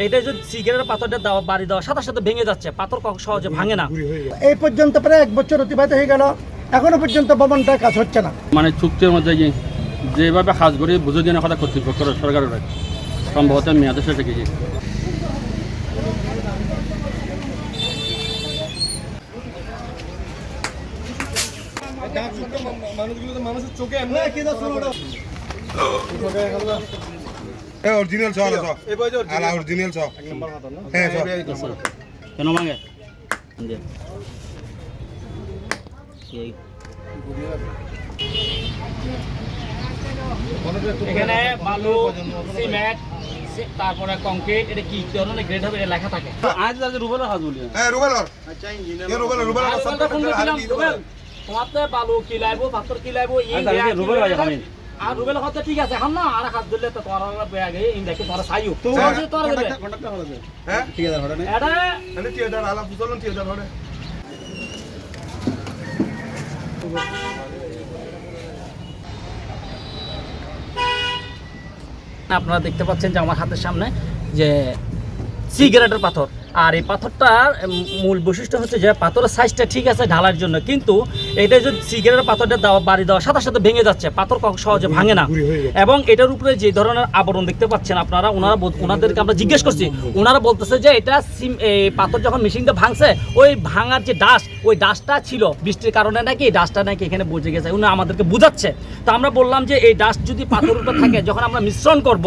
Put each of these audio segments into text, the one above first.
এটা যদি সিগারেটের পাথরটা দেওয়া বাড়ি দেওয়ার সাথে সাথে ভেঙে যাচ্ছে পাথর কখনো সহজে ভাঙে না। এই পর্যন্ত প্রায় এক বছর অতিবাহিত হয়ে গেল। এখনও পর্যন্ত ভবনটা কাজ হচ্ছে না। মানে চুক্তির মধ্যে যে যেভাবে কাজ করি বুঝে দিয়ে কথা কর্তৃপক্ষ সরকারের সম্ভবত মেয়াদে সেটা কি অরিজিনাল সহ আলা আলা অরিজিনাল সহ হ্যাঁ সহ কেন ভাঙে দে। সেই- এখানে বালু সিমেন্ট তারপরে কংক্রিট এটা কি ধরনের গ্রেড হবে এটা লেখা থাকে। আজ আজ রুবেলের কাজ বলি হ্যাঁ রুবেল কে রুবেল রুবেল আর ওখানটা ফোন করছিলাম, রুবেল, তোমার তো বালু কি লাইবো পাথর কি লাইবো এই আচ্ছা, কি রুবেল ভাই আমি। আর রুবেল ঠিক আছে এখন না আর হাত দিলে তো তোমার ব্যাগে ইন্দাকে তোমার সাইও তো হচ্ছে তোর দিলে হ্যাঁ? এটা আলা ফুসলন আপনারা দেখতে পাচ্ছেন যে আমার হাতের সামনে যে সিগারেটের পাথর। আর এই পাথরটার মূল বৈশিষ্ট্য হচ্ছে যে পাথরের সাইজটা ঠিক আছে ঢালার জন্য কিন্তু এটা যদি সিগারেটের পাথরটা দেওয়া বাড়ি দেওয়ার সাথে সাথে ভেঙে যাচ্ছে পাথর কখনো সহজে ভাঙে না। এবং এটার উপরে যে ধরনের আবরণ দেখতে পাচ্ছেন আপনারা ওনারা ওনাদেরকে আমরা জিজ্ঞেস করছি ওনারা বলতেছে যে এটা সিম এই পাথর যখন মেশিনটা ভাঙছে ওই ভাঙার যে ডাস্ট ওই ডাস্টটা ছিল। বৃষ্টির কারণে নাকি এই ডাস্টটা নাকি এখানে বসে গেছে উনি আমাদেরকে বুঝাচ্ছে। তো আমরা বললাম যে এই ডাস্ট যদি পাথর উপরে থাকে যখন আমরা মিশ্রণ করব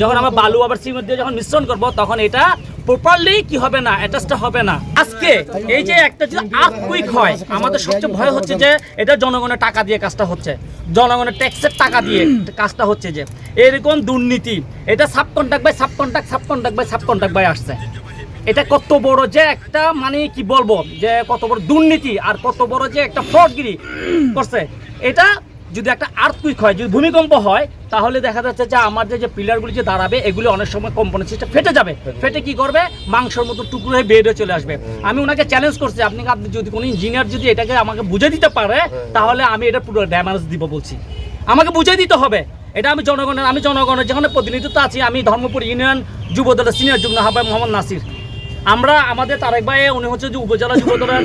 যখন আমরা বালু আবার সিমেন্ট দিয়ে যখন মিশ্রণ করব তখন এটা প্রপারলি কি হবে না অ্যাটাচটা হবে না। আজকে এই যে একটা যদি আর্থকুইক হয়, আমাদের সবচেয়ে ভয় হচ্ছে যে এটা জনগণের টাকা দিয়ে কাজটা হচ্ছে। জনগণের ট্যাক্সের টাকা দিয়ে কাজটা হচ্ছে যে। এরকম দুর্নীতি, এটা sub contract by sub contract sub contract by sub contract by আসছে। এটা কত বড় যে একটা মানে কি বলব, যে কত বড় দুর্নীতি আর কত বড় যে একটা ফ্রডগিরি করছে। এটা যদি একটা আর্থকুইক হয় যদি ভূমিকম্প হয় তাহলে দেখা যাচ্ছে যে আমার যে পিলারগুলি যে দাঁড়াবে এগুলি অনেক সময় কম্পোনেন্ট সিস্টেম ফেটে যাবে। ফেটে কি করবে? মাংসের মতো টুকরো হয়ে বেড হয়ে চলে আসবে। আমি ওনাকে চ্যালেঞ্জ করছি আপনি আপনি যদি কোনো ইঞ্জিনিয়ার যদি এটাকে আমাকে বুঝে দিতে পারে তাহলে আমি এটা পুরো ড্যামেজ দিব বলছি। আমাকে বুঝে দিতে হবে। এটা আমি জনগণের আমি জনগণের যেখানে প্রতিনিধিত্ব আছি আমি ধর্মপুর ইউনিয়ন যুব দলের সিনিয়র যুগ্ম আহ্বায়ক মোহাম্মদ নাসির। আমরা আমাদের তারেক ভাই, উনি হচ্ছে যে উপজেলা যুব দলের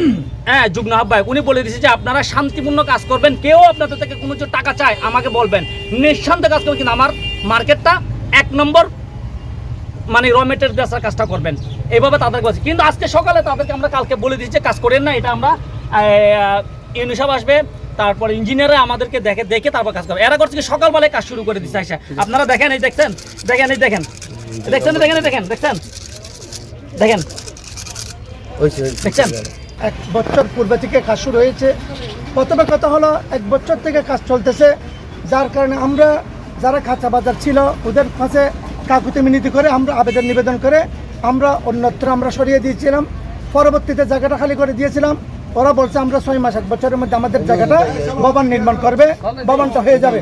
হ্যাঁ যুগ্ম আহ্বায়ক। উনি বলে দিয়েছে যে আপনারা শান্তিপূর্ণ কাজ করবেন, কেউ আপনাদের থেকে কোনো কিছু টাকা চায়, আমাকে বলবেন। নিঃশান্ত কাজ করবেন, কিন্তু আমার মার্কেটটা এক নম্বর মানে র মেটেরিয়াল বেচার কাজটা করবেন। এইভাবে তাদের কাছে কিন্তু আজকে সকালে তাদেরকে আমরা কালকে বলে দিচ্ছি যে কাজ করেন না, এটা আমরা ইউনিসাব আসবে, তারপর ইঞ্জিনিয়ারে আমাদেরকে দেখে দেখে তারপর কাজ করবে। এরা করছে কি, সকালবেলায় কাজ শুরু করে দিচ্ছে আপনারা দেখেন, এই দেখছেন, দেখেন, এই দেখেন। দেখছেন, দেখেন দেখেন, দেখছেন? দেখেন। দেখছেন? এক বছর পূর্বে থেকে কাজ শুরু হয়েছে। প্রথমে কথা হলো এক বছর থেকে কাজ চলতেছে। যার কারণে আমরা যারা কাঁচা বাজার ছিল ওদের কাছে কাকুতি মিনতি করে আমরা আবেদন নিবেদন করে আমরা অন্যত্র আমরা সরিয়ে দিয়েছিলাম। পরবর্তীতে জায়গাটা খালি করে দিয়েছিলাম। ওরা বলছে আমরা ছয় মাস এক বছরের মধ্যে আমাদের জায়গাটা ভবন নির্মাণ করবে ভবনটা হয়ে যাবে।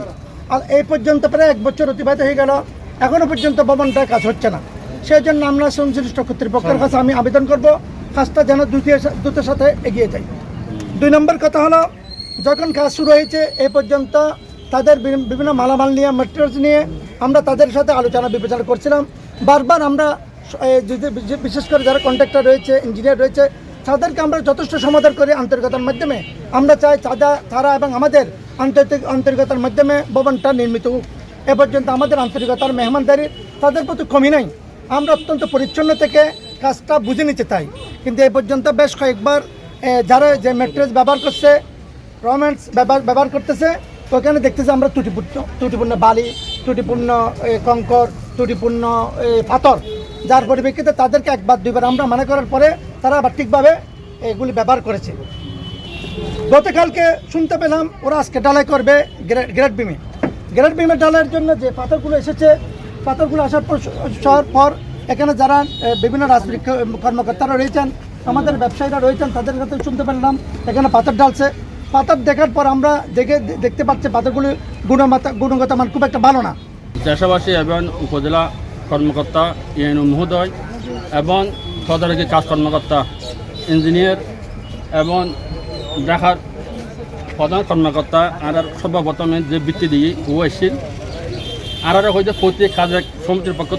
আর এই পর্যন্ত প্রায় এক বছর অতিবাহিত হয়ে গেল। এখনও পর্যন্ত ভবনটা কাজ হচ্ছে না। সেই জন্য আমরা সংশ্লিষ্ট কর্তৃপক্ষের কাছে আমি আবেদন করব। কাজটা যেন দ্রুত দ্রুতের সাথে এগিয়ে যায়। দুই নম্বর কথা হলো, যখন কাজ শুরু হয়েছে, এ পর্যন্ত তাদের বিভিন্ন মালামাল নিয়ে মেটেরিয়ালস নিয়ে আমরা তাদের সাথে আলোচনা বিবেচনা করছিলাম। বারবার আমরা বিশেষ করে যারা কন্ট্রাক্টর রয়েছে ইঞ্জিনিয়ার রয়েছে, তাদেরকে আমরা যথেষ্ট সমাধান করি আন্তরিকতার মাধ্যমে। আমরা চাই তারা তারা এবং আমাদের আন্তর্জাতিক আন্তরিকতার মাধ্যমে ভবনটা নির্মিত হোক। এ পর্যন্ত আমাদের আন্তরিকতার মেহমানদারি তাদের প্রতি কমি নাই। আমরা অত্যন্ত পরিচ্ছন্ন থেকে কাজটা বুঝে নিতে চাই কিন্তু এই পর্যন্ত বেশ কয়েকবার যারা যে ম্যাট্রেস ব্যবহার করছে রমেন্টস ব্যবহার ব্যবহার করতেছে ওখানে দেখতেছি আমরা ত্রুটিপূর্ণ ত্রুটিপূর্ণ বালি ত্রুটিপূর্ণ এ, কঙ্কর ত্রুটিপূর্ণ এ, পাথর যার পরিপ্রেক্ষিতে তাদেরকে একবার দুইবার আমরা মনে করার পরে তারা আবার ঠিকভাবে এগুলি ব্যবহার করেছে। গতকালকে শুনতে পেলাম ওরা আজকে ডালাই করবে গ্রে- গ্রেড বিমে গ্রেড বিমে ডালাইয়ের জন্য যে পাথরগুলো এসেছে পাথরগুলো আসার পর আসার পর এখানে যারা বিভিন্ন রাজনৈতিক কর্মকর্তারা রয়েছেন, আমাদের ব্যবসায়ীরা রয়েছেন, তাদের কাছে শুনতে পেলাম, এখানে পাথর ডালছে পাথর দেখার পর আমরা দেখে দেখতে পাচ্ছি পাথরগুলি গুণগত গুণগত মান খুব একটা ভালো না। দেশবাসী এবং উপজেলা কর্মকর্তা ইএনও মহোদয় এবং তদারকি কাজ কর্মকর্তা ইঞ্জিনিয়ার এবং দেখার প্রধান কর্মকর্তা আর সর্বপ্রথমে যে বৃত্তি দিয়ে ও এসেছিল আর হয়তো প্রতি কাজের সমিতির পক্ষ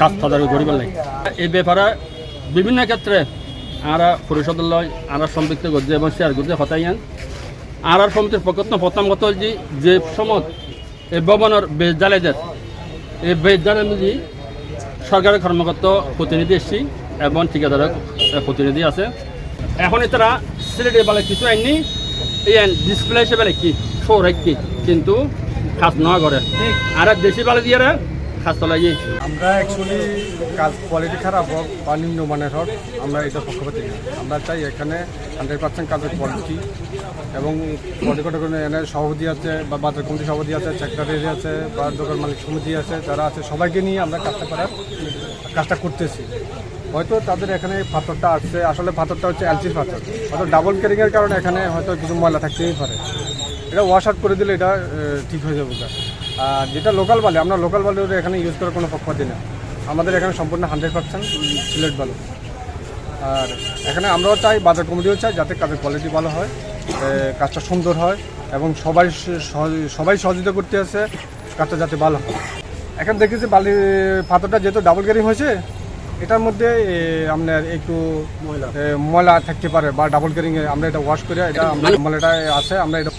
কাজ তদারকি করিবার লাগে। এই ব্যাপারে বিভিন্ন ক্ষেত্রে আরা পরিষদ লয় আরা সম্পৃক্ত করছে এবং শেয়ার করছে হতাইয়ান আর আর সমিতির পক্ষত প্রথম কথা হল যে যে সমত এই ভবনের বেশ জ্বালাইদের এই বেশ জ্বালাই মিলি সরকারের কর্মকর্তা প্রতিনিধি এসছি এবং ঠিকাদারের প্রতিনিধি আছে। এখন তারা সিলেটের বেলা কিছু আইনি এই ডিসপ্লে হিসেবে কি শো কি কিন্তু কাজ না করে। আর দেশি বেলা দিয়ে কাজ চলাই আমরা অ্যাকচুয়ালি কাজ কোয়ালিটি খারাপ হোক বা নিম্নমানের হোক, আমরা এটা পক্ষপাতি না। আমরা চাই এখানে হান্ড্রেড পার্সেন্ট কাজের কোয়ালিটি এবং কোয়ালিটি এনে সভাপতি আছে বা বাজার কমিটি সভাপতি আছে সেক্রেটারি আছে বা দোকান মালিক সমিতি আছে, যারা আছে, সবাইকে নিয়ে আমরা কাজটা করার কাজটা করতেছি। হয়তো তাদের এখানে পাথরটা আসছে আসলে পাথরটা হচ্ছে এলসির পাথর। হয়তো ডাবল ক্যারিংয়ের কারণে এখানে হয়তো কিছু ময়লা থাকতেই পারে। এটা ওয়াশ আউট করে দিলে এটা ঠিক হয়ে যাবে। আর যেটা লোকাল বালি আমরা লোকাল বালি ওটা এখানে ইউজ করার কোনো পক্ষপাতি না। আমাদের এখানে সম্পূর্ণ হান্ড্রেড পার্সেন্ট সিলেট বালু। আর এখানে আমরাও চাই বাজার কমিটিও চাই যাতে কাজের কোয়ালিটি ভালো হয় কাজটা সুন্দর হয় এবং সবাই সবাই সহযোগিতা করতে আছে কাজটা যাতে ভালো হয়। এখন দেখেছি বালি পাথরটা যেহেতু ডাবল ক্যারিং হয়েছে এটার মধ্যে আপনার একটু ময়লা। ময়লা থাকতে পারে বা ডাবল ক্যারিং আমরা এটা ওয়াশ করে এটা আমরা ময়লাটা আছে আমরা এটা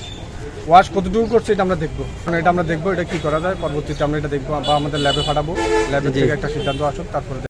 ওয়াশ কতটুকু করছে এটা আমরা দেখব। মানে এটা আমরা দেখব এটা কি করা যায় পরবর্তীতে আমরা এটা দেখব বা আমাদের ল্যাবে পাঠাবো। ল্যাবে থেকে একটা সিদ্ধান্ত আসুক তারপরে